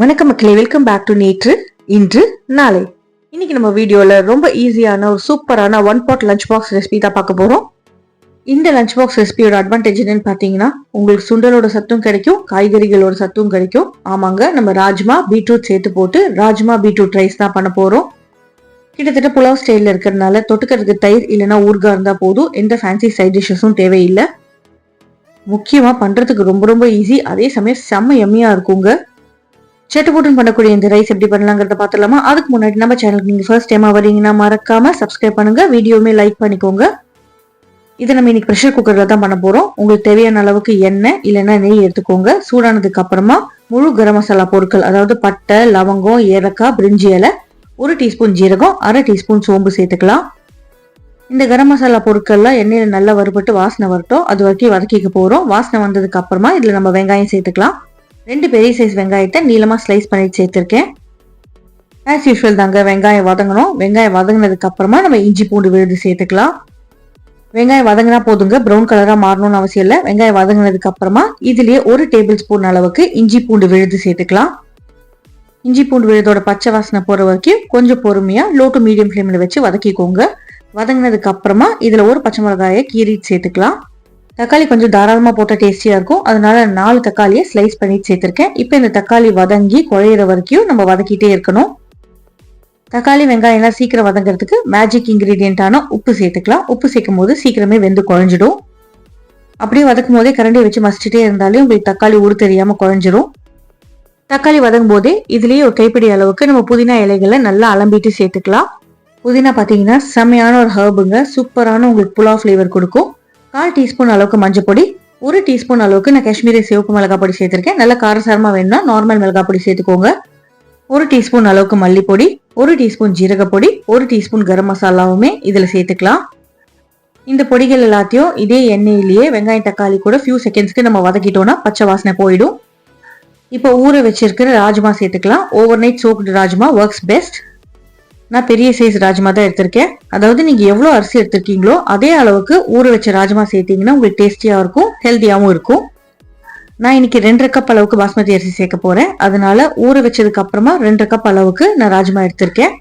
வணக்கம் மக்களே welcome back to நேற்று இன்று நாளை. இன்னைக்கு நம்ம வீடியோல ரொம்ப ஈஸியான ஒரு சூப்பரான one pot lunch box recipe தான் பார்க்க போறோம். இந்த லஞ்ச் பாக்ஸ் ரெசிபியோட அட்வான்டேஜ் என்னன்னு பார்த்தீங்கன்னா உங்களுக்கு சுண்டலோட சத்தும் கிடைக்கும் காய்கறிகளோட சத்தும் கிடைக்கும். ஆமாங்க நம்ம ராஜ்மா பீட்ரூட் சேர்த்து போட்டு ராஜ்மா பீட்ரூட் ரைஸ் தான் பண்ண போறோம். கிட்டத்தட்ட புலாவ் ஸ்டைலில் இருக்கிறதுனால தொட்டுக்கிறதுக்கு தயிர் இல்லைன்னா ஊர்கா இருந்தால் போதும் எந்த ஃபேன்சி சைட் டிஷ்ஷஸும் தேவையில்லை. முக்கியமாக பண்ணுறதுக்கு ரொம்ப ரொம்ப ஈஸி அதே சமயம் செம்ம எம்மியாக இருக்குங்க. செட்டு பண்ணக்கூடிய இந்த ரைஸ் எப்படி பண்ணலாங்கிறத பார்த்துலாமா அதுக்கு முன்னாடி நம்ம சேனலுக்கு நீங்கள் ஃபர்ஸ்ட் டைமாக வரீங்கன்னா மறக்காம சப்ஸ்கிரைப் பண்ணுங்க வீடியோவுமே லைக் பண்ணிக்கோங்க. இதை நம்ம இன்னைக்கு ப்ரெஷர் குக்கரில் தான் பண்ண போகிறோம் உங்களுக்கு தேவையான அளவுக்கு எண்ணெய் இல்லைன்னா நெய் எடுத்துக்கோங்க. சூடானதுக்கு அப்புறமா முழு கரம் மசாலா பொருட்கள் அதாவது பட்டை லவங்கம் ஏலக்காய் பிரிஞ்சி இலை ஒரு டீஸ்பூன் ஜீரகம் அரை டீஸ்பூன் சோம்பு சேர்த்துக்கலாம். இந்த கரம் மசாலா பொருட்கள்லாம் எண்ணெயில் நல்லா வறுபட்டு வாசனை வரட்டும். அது வரைக்கும் வதக்கிக்க போகிறோம் வாசனை வந்ததுக்கு அப்புறமா இதில் நம்ம வெங்காயம் சேர்த்துக்கலாம். ரெண்டு பெரிய சைஸ் வெங்காயத்தை நீளமாக ஸ்லைஸ் பண்ணி சேர்த்துருக்கேன். ஆஸ் யூஷுவல் தாங்க வெங்காயம் வதங்கணும். வெங்காயம் வதங்கினதுக்கு அப்புறமா நம்ம இஞ்சி பூண்டு விழுது சேர்த்துக்கலாம். வெங்காயம் வதங்கினா போதுங்க ப்ரௌன் கலராக மாறணும்னு அவசியம் இல்லை. வெங்காயம் வதங்கினதுக்கு அப்புறமா இதுலேயே ஒரு டேபிள் ஸ்பூன் அளவுக்கு இஞ்சி பூண்டு விழுது சேர்த்துக்கலாம். இஞ்சி பூண்டு விழுதோட பச்சை வாசனை போகிற வரைக்கும் கொஞ்சம் பொறுமையாக லோ டு மீடியம் ஃப்ளேமில் வச்சு வதக்கிக்கோங்க. வதங்கினதுக்கு அப்புறமா இதில் ஒரு பச்சை மிளகாயை கீறி சேர்த்துக்கலாம். தக்காளி கொஞ்சம் தாராளமாக போட்டால் டேஸ்டியாக இருக்கும். அதனால நாலு தக்காளியை ஸ்லைஸ் பண்ணி சேர்த்துருக்கேன். இப்போ இந்த தக்காளி வதங்கி குழையிற வரைக்கும் நம்ம வதக்கிட்டே இருக்கணும். தக்காளி வெங்காயம் எல்லாம் சீக்கிரம் வதங்கிறதுக்கு மேஜிக் இன்க்ரீடியண்ட்டான உப்பு சேர்த்துக்கலாம். உப்பு சேர்க்கும் போது சீக்கிரமே வெந்து குழஞ்சிடும். அப்படியே வதக்கும் போதே கரண்டியை வச்சு மசிச்சுட்டே இருந்தாலே உங்களுக்கு தக்காளி ஊறு தெரியாமல் குழஞ்சிரும். தக்காளி வதங்கும் போதே இதுலேயே ஒரு கைப்பிடி அளவுக்கு நம்ம புதினா இலைகளை நல்லா அலம்பிட்டு சேர்த்துக்கலாம். புதினா பார்த்தீங்கன்னா செம்மையான ஒரு ஹர்புங்க சூப்பரான உங்களுக்கு புலா ஃப்ளேவர் கொடுக்கும். கால் டீஸ்பூன் அளவுக்கு மஞ்சள் பொடி ஒரு டீஸ்பூன் அளவுக்கு நான் காஷ்மீரி சிவப்பு மிளகாய் பொடி சேர்த்துருக்கேன். நல்லா காரசாரமாக வேணும்னா நார்மல் மிளகாய் பொடி சேர்த்துக்கோங்க. ஒரு டீஸ்பூன் அளவுக்கு மல்லிப்பொடி ஒரு டீஸ்பூன் ஜீரகப்பொடி ஒரு டீஸ்பூன் கரம் மசாலாவுமே இதில் சேர்த்துக்கலாம். இந்த பொடிகள் எல்லாத்தையும் இதே எண்ணெயிலேயே வெங்காயம் தக்காளி கூட ஃபியூ செகண்ட்ஸ்க்கு நம்ம வதக்கிட்டோம்னா பச்சை வாசனை போயிடும். இப்போ ஊற வச்சிருக்கிற ராஜ்மா சேர்த்துக்கலாம். Overnight soaked rajma works best நான் பெரிய சைஸ் ராஜ்மா தான் எடுத்திருக்கேன். அதாவது நீங்கள் எவ்வளோ அரிசி எடுத்திருக்கீங்களோ அதே அளவுக்கு ஊற வச்ச ராஜ்மா சேர்த்தீங்கன்னா உங்களுக்கு டேஸ்டியா இருக்கும் ஹெல்த்தியாகவும் இருக்கும். நான் இன்னைக்கு ரெண்டரை கப் அளவுக்கு பாஸ்மதி அரிசி சேர்க்க போகிறேன் அதனால ஊற வச்சதுக்கு அப்புறமா ரெண்டரை கப் அளவுக்கு நான் ராஜ்மா எடுத்திருக்கேன்.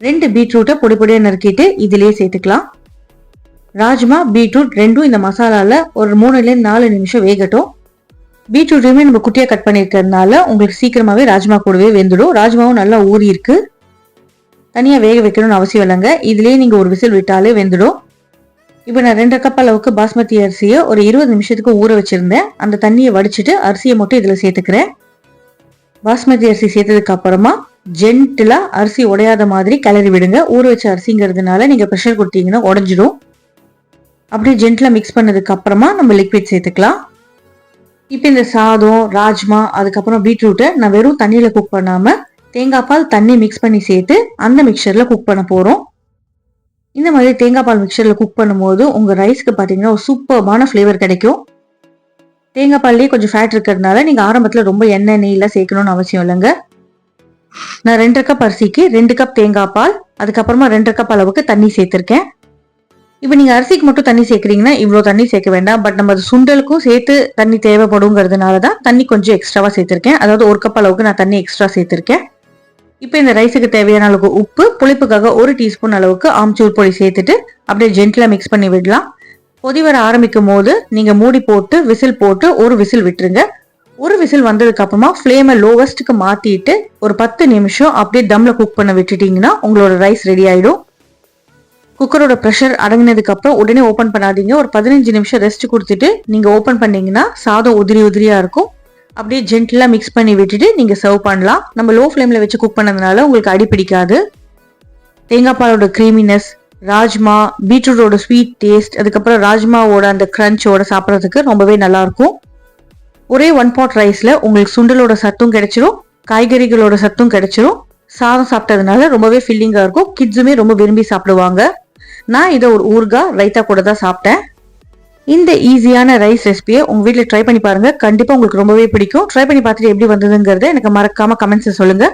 ரெண்டு பீட்ரூட்டை பொடி பொடியாக நறுக்கிட்டு இதுலயே சேர்த்துக்கலாம். ராஜ்மா பீட்ரூட் ரெண்டும் இந்த மசாலாவில் ஒரு மூணுலேருந்து நாலு நிமிஷம் வேகட்டும். பீட்ரூட்டையுமே நம்ம குட்டியாக கட் பண்ணியிருக்கிறதுனால உங்களுக்கு சீக்கிரமாகவே ராஜ்மா கூடவே வெந்துடும். ராஜ்மாவும் நல்லா ஊறி இருக்கு தனியாக வேக வைக்கணும்னு அவசியம் இல்லைங்க. இதுலேயே நீங்கள் ஒரு விசில் விட்டாலே வெந்துடும். இப்போ நான் ரெண்டு கப் அளவுக்கு பாஸ்மதி அரிசியை ஒரு இருபது நிமிஷத்துக்கு ஊற வச்சுருந்தேன். அந்த தண்ணியை வடிச்சிட்டு அரிசியை மட்டும் இதில் சேர்த்துக்கிறேன். பாஸ்மதி அரிசி சேர்த்ததுக்கு அப்புறமா ஜென்டிலாக அரிசி உடையாத மாதிரி கிளறி விடுங்க. ஊற வச்ச அரிசிங்கிறதுனால நீங்கள் ப்ரெஷர் கொடுத்தீங்கன்னா உடஞ்சிடும் அப்படியே ஜென்டிலாக மிக்ஸ் பண்ணதுக்கு அப்புறமா நம்ம லிக்விட் சேர்த்துக்கலாம். இப்போ இந்த சாதம் ராஜ்மா அதுக்கப்புறம் பீட்ரூட்டை நான் வெறும் தண்ணியில் குக் பண்ணாமல் தேங்காய் பால் தண்ணி மிக்ஸ் பண்ணி சேர்த்து அந்த மிக்சரில் குக் பண்ண போகிறோம் இந்த மாதிரி தேங்காய் பால் மிக்சரில் குக் பண்ணும்போது உங்கள் ரைஸ்க்கு பார்த்தீங்கன்னா ஒரு சூப்பர்பான ஃப்ளேவர் கிடைக்கும். தேங்காய் பால்லேயே கொஞ்சம் ஃபேட் இருக்கிறதுனால நீங்கள் ஆரம்பத்தில் ரொம்ப எண்ணெய் நெய்லாம் சேர்க்கணும்னு அவசியம் இல்லைங்க. நான் ரெண்டரை கப் அரிசிக்கு ரெண்டு கப் தேங்காய் பால் அதுக்கப்புறமா ரெண்டரை கப் அளவுக்கு தண்ணி சேர்த்துருக்கேன். இப்போ நீங்கள் அரிசிக்கு மட்டும் தண்ணி சேர்க்குறீங்கன்னா இவ்வளோ தண்ணி சேர்க்க வேண்டாம். பட் நம்ம அது சுண்டலுக்கும் சேர்த்து தண்ணி தேவைப்படுங்கிறதுனால தான் தண்ணி கொஞ்சம் எக்ஸ்ட்ராவாக சேர்த்துருக்கேன். அதாவது ஒரு கப் அளவுக்கு நான் தண்ணி எக்ஸ்ட்ரா சேர்த்துருக்கேன். இப்போ இந்த ரைஸுக்கு தேவையான அளவுக்கு உப்பு புளிப்புக்காக ஒரு டீஸ்பூன் அளவுக்கு ஆம்ச்சூர் பொடி சேர்த்துட்டு அப்படியே ஜென்டிலாக மிக்ஸ் பண்ணி விடலாம். கொதி வர ஆரம்பிக்கும் போது நீங்கள் மூடி போட்டு விசில் போட்டு ஒரு விசில் விட்டுருங்க. ஒரு விசில் வந்ததுக்கு அப்புறமா ஃப்ளேமை லோவஸ்ட்டுக்கு மாற்றிட்டு ஒரு பத்து நிமிஷம் அப்படியே தம்ல குக் பண்ண விட்டுட்டீங்கன்னா உங்களோட ரைஸ் ரெடி ஆகிடும் குக்கரோட ப்ரெஷர் அடங்கினதுக்கு அப்புறம் உடனே ஓப்பன் பண்ணாதீங்க. ஒரு பதினஞ்சு நிமிஷம் ரெஸ்ட் கொடுத்துட்டு நீங்கள் ஓப்பன் பண்ணீங்கன்னா சாதம் உதிரி உதிரியாக இருக்கும். அப்படியே ஜென்டிலாக மிக்ஸ் பண்ணி விட்டுட்டு நீங்கள் சர்வ் பண்ணலாம். நம்ம லோ ஃப்ளேமில் வச்சு குக் பண்ணதுனால உங்களுக்கு அடி பிடிக்காது. தேங்காய் பாலோட க்ரீமினஸ் ராஜ்மா பீட்ரூட்டோட ஸ்வீட் டேஸ்ட் அதுக்கப்புறம் ராஜ்மாவோட அந்த க்ரன்ச்சோட சாப்பிட்றதுக்கு ரொம்பவே நல்லாயிருக்கும். ஒரே ஒன் பாட் ரைஸில் உங்களுக்கு சுண்டலோட சத்தும் கிடைச்சிரும் காய்கறிகளோட சத்தும் கிடைச்சிரும். சாதம் சாப்பிட்டதுனால ரொம்பவே ஃபில்லிங்காக இருக்கும். கிட்ஸுமே ரொம்ப விரும்பி சாப்பிடுவாங்க. நான் இதை ஒரு ஊர்கா ரைத்தா கூட தான் சாப்பிட்டேன். இந்த ஈஸியான ரைஸ் ரெசிபியை உங்கள் வீட்டில் ட்ரை பண்ணி பாருங்க. கண்டிப்பாக உங்களுக்கு ரொம்பவே பிடிக்கும். ட்ரை பண்ணி பார்த்துட்டு எப்படி வந்ததுங்கிறத எனக்கு மறக்காம கமெண்ட்ஸ் சொல்லுங்க.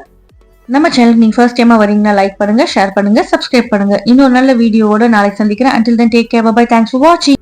நம்ம சேனலுக்கு நீங்கள் ஃபர்ஸ்ட் டைமாக வரீங்கன்னா லைக் பண்ணுங்கள் ஷேர் பண்ணுங்க சப்ஸ்கிரைப் பண்ணுங்க. இன்னொரு நல்ல வீடியோவோட நாளைக்கு சந்திக்கிறேன். Until then take care bye thanks for வாட்சிங்